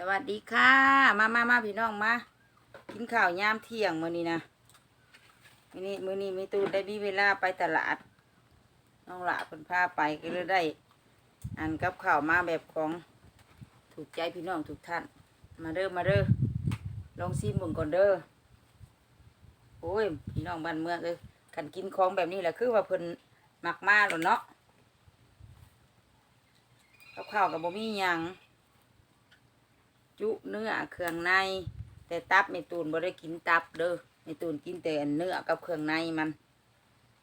สวัสดีค่ะ มามามาพี่น้องมา กินข้าวยามเที่ยงมื้อนี้นะมื้อนี้มื้อนี้มีตูนได้มีเวลาไปตลาด น้องละเพิ่นพาไปก็เลยได้อันกับข้าวมาแบบของถูกใจพี่น้องทุกท่าน มาเด้อมาเด้อลองซิมบิ่งก่อนเด้อโอ้ยพี่น้องบ้านเมืองเอ้ยคันกินของแบบนี้แหละคือว่าเพิ่นมักมาแล้วเนาะกับข้าวกับบ่มีหยัง จุเนื้อเครื่องใน แต่ตับในตูนบ่ได้กินตับเด้อในตูนกินแต่อันเนื้อกับเครื่องในมัน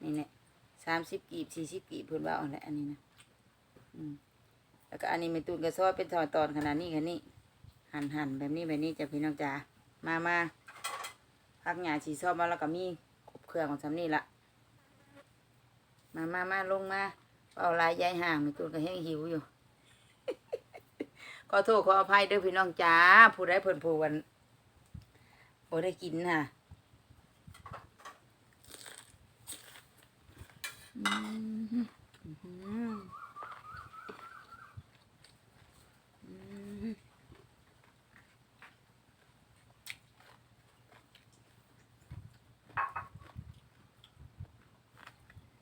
นี่เนี่ยสามสิบกีบสี่สิบกีบเพิ่นว่าเอาแหละอันนี้นะอืมแล้วก็อันนี้ในตูนก็ซอยเป็นตอนตอนขนาดนี้ค่ะนี่หั่นหั่นแบบนี้แบบนี้จะพี่น้องจ๋ามามาพักหยาสีซอบมาแล้วก็มีกบเครื่องของสำนี่ละมามามาลงมาเอาลายยายห่างในตูนก็แห้งหิวอยู่ ขอโทษขออภัยเด้วยพี่น้องจ้าผู้ใดเพิ่นผู้วันโอ้ได้กินค่ะ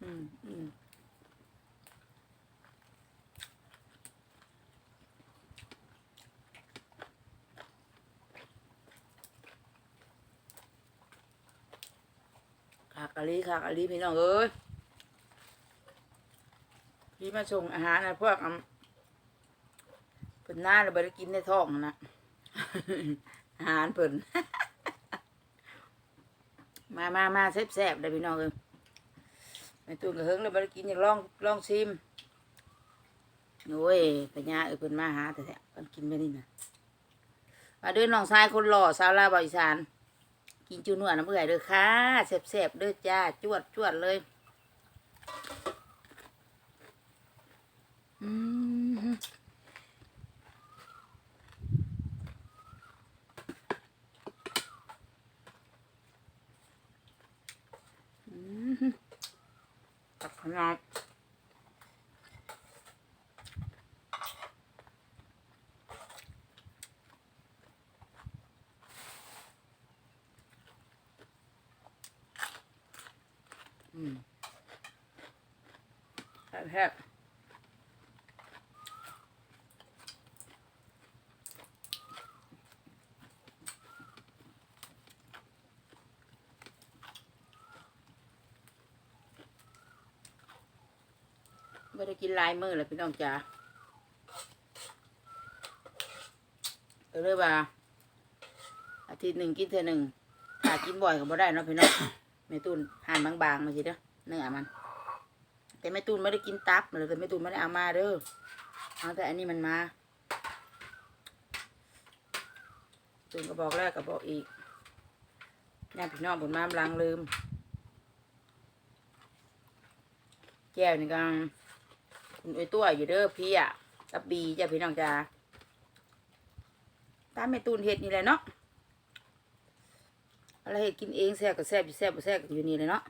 อืมอืม อืมอืมขากะลีขากะลีพี่น้องเอ้ยพี่มาส่งอาหารนะพวกอำเพิ่นหน้าเราไปกินในท้องนะอาหารเพิ่นมามามาแซ่บๆเลยพี่น้องเอ้ยในตู้กระเฮงเราไปกินอย่างลองลองชิมโอ้ยปัญญาเอ้ยเพิ่นมาหาแต่แท้เพิ่นกินไปนี่นะมาเดินน้องชายคนหล่อสาวลาบอีสาน กินจูนวดน้ำเอื่อยเด้อค่ะแซ่บๆเด้อจ้าจวดจวดเลยอืมอืมตักขนาด แซ่บไม่ได้กินลายมือเลยพี่น้องจ๋าก็เลยว่า อาทิตย์หนึ่งกินเท่อหนึ่งถ้ากินบ่อยก็บ่ได้เนาะพี่น้อง แม่ตูนหั่นบางๆมาสิเด้อเนื้อมัน แต่แม่ตูนไม่ได้กินตับเลยแต่แม่ตูนไม่ได้เอามาเด้อเอาแต่อันนี้มันมาตูนก็บอกแล้วก็บอกอีกญาติพี่น้องบุญมามลังลืม แก้วนี่กังคุณไอ้ตัวอยู่เด้อพี่อะกับบีจ้ะพี่น้องจ้าตามแม่ตูนเห็ดนี่แหละเนาะ อะไรเห็ดกินเองแซ่บก็แซ่บอยู่แซ่บก็แซ่บอยู่นี่เลยเนาะ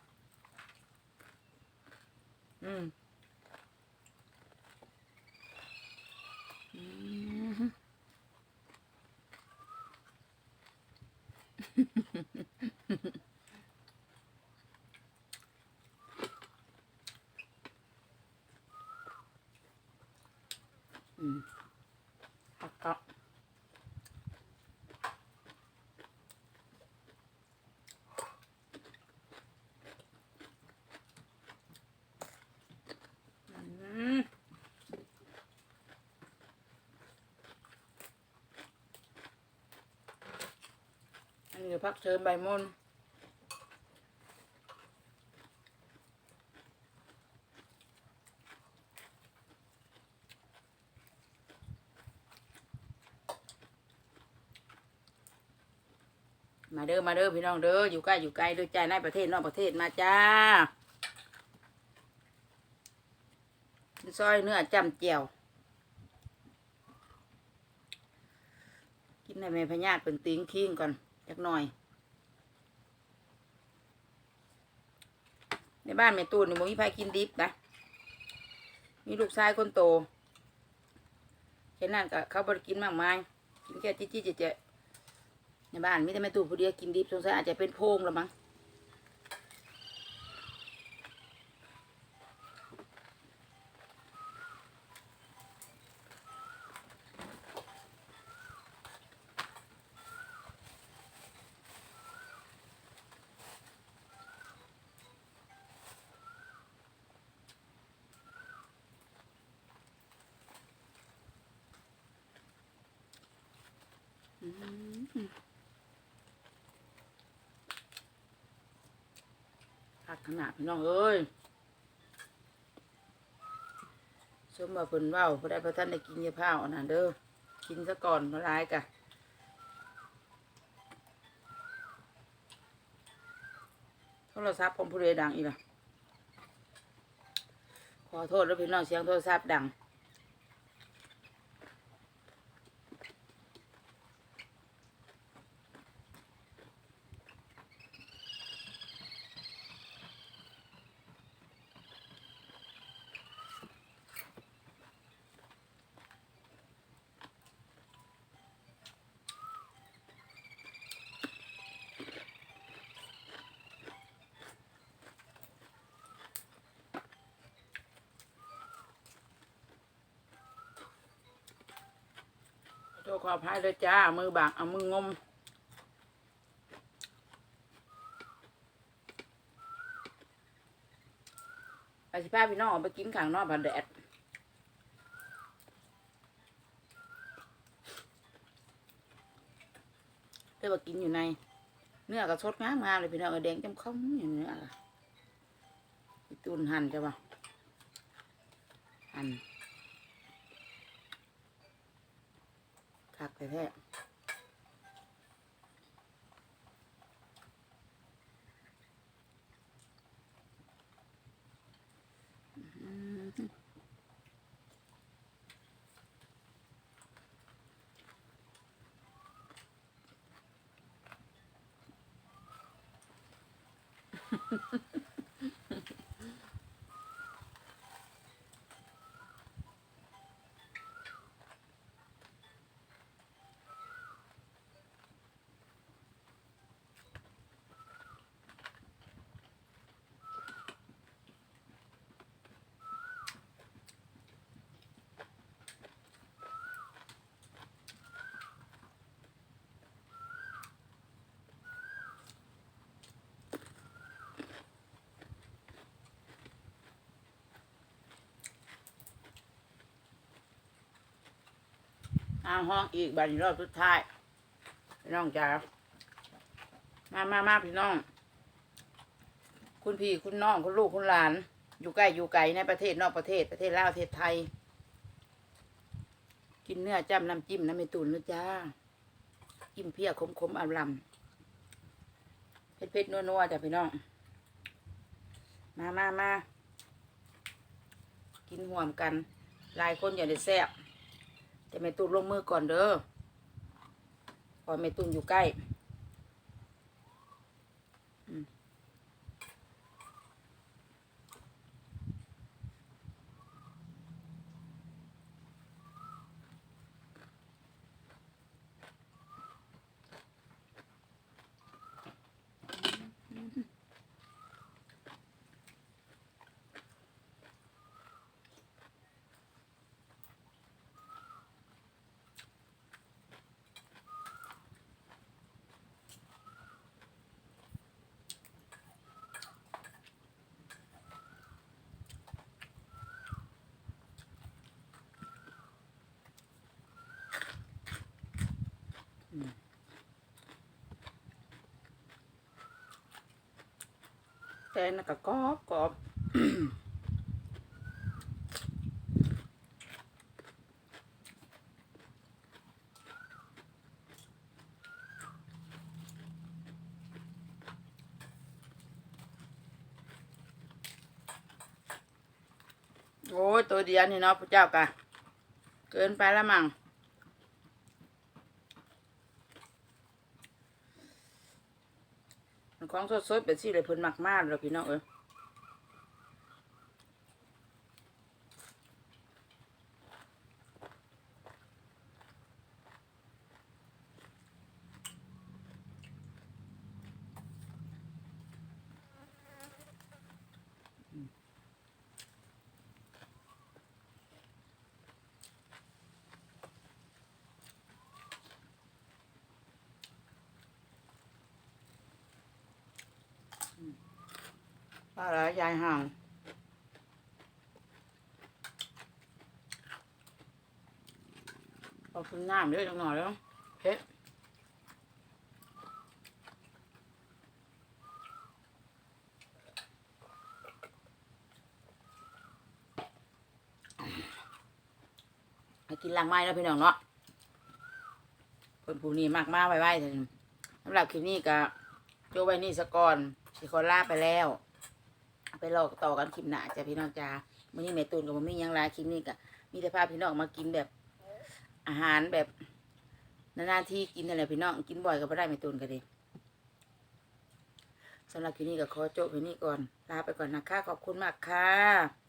อืมอืมอืมแล้วก็อืม อันนี้พักเชิญใบมนมาเด้อมาเด้อพี่น้องเด้ออยู่ใกล้อยู่ไกลเด้อจ้าในประเทศนอกประเทศมาจ้าซอยเนื้อจำเจียว กินในแม่พญาตเป็นติงคิงก่อน จักหน่อยในบ้านแม่ตูนนี่บ่มีใครกินดิบนะมีลูกชายคนโตแค่นั้นก็เขาบริกินมากมายกินแค่จี้จี๋เจ๊ๆในบ้านมีแต่แม่ตูนผู้เดียวกินดิบสงสัยอาจจะเป็นโพงละมั้ง ผักขนาดพี่น้องเอ้ยสมว่าเพิ่นเว้าบ่ได้พระท่านได้กินยาผ้าวอันนั้นเด้อ กินซะก่อนมาร้ายกะโทรศัพท์ผมผู้ใดดังอีกล่ะขอโทษแล้วพี่น้องเสียงโทรศัพท์ดัง โทษขออภัยเลยจ้า มือบากเอามืองมไปสิพาพี่น้องออกไปกินข้างนอกผ่านแดดเรียกว่ากินอยู่ใน เนื้อก็สดงามงามเลยพี่น้องเออแดงจำข้มอย่างเนื้อตุนหั่นจะป่ะหั่น คักแท้ๆอืม อ้าวห้องอีกบันรอบสุดท้ายพี่น้องจ๋ามามามาพี่น้อง คุณพี่คุณน้องคุณลูกคุณหลาน อยู่ใกล้อยู่ไกลในประเทศนอกประเทศประเทศลาวประเทศไทย กินเนื้อจ้ำน้ำจิ้มน้ำไม่ตุนนะจ้าจิ้มเพี้ยขมขมอำลำเผ็ดเผ็ดๆนัวๆจ้ะพี่น้อง มามามากินห่วมกัน หลายคนอย่าได้แซ่บ แต่แม่ตุนลงมือก่อนเด้อพอแม่ตุนอยู่ใกล้อืม แต่น่ะก็กรอบกรอบโอ้ยตัวเดียวนี่เนาะพระเจ้ากะเกินไปแล้วมั้งมัน ของสดๆเป็นสิเลยเพิ่นมากมากเลยพี่น้องเอ้ย ก็แล้วยายห่าง เอาขึ้นน้ำเยอะจังหน่อยแล้วเผ็ดกินลังไม้แล้วพี่น้องเนาะคนผู้นี้มากมากไว้ไว้เถอะสำหรับคลิปนี้ก็โจไว้นี่สะก่อนสิขอลาไปแล้ว ไปลอกต่อกันคลิปหน้าจ้ะพี่น้องจ้ามื่อนี้แม่ตูนกับมี่ยังไรคลิปนี้ก็มีแต่ภาพี่น้องมากินแบบ อาหารแบบนานๆที่กินอะไรพี่น้องกินบ่อยก็ไม่ได้แม่ตูนก็ดีสำหรับคลิปนี้ก็ขอจบคลิปนี้ก่อนลาไปก่อนนะคะ ขอบคุณมากค่ะ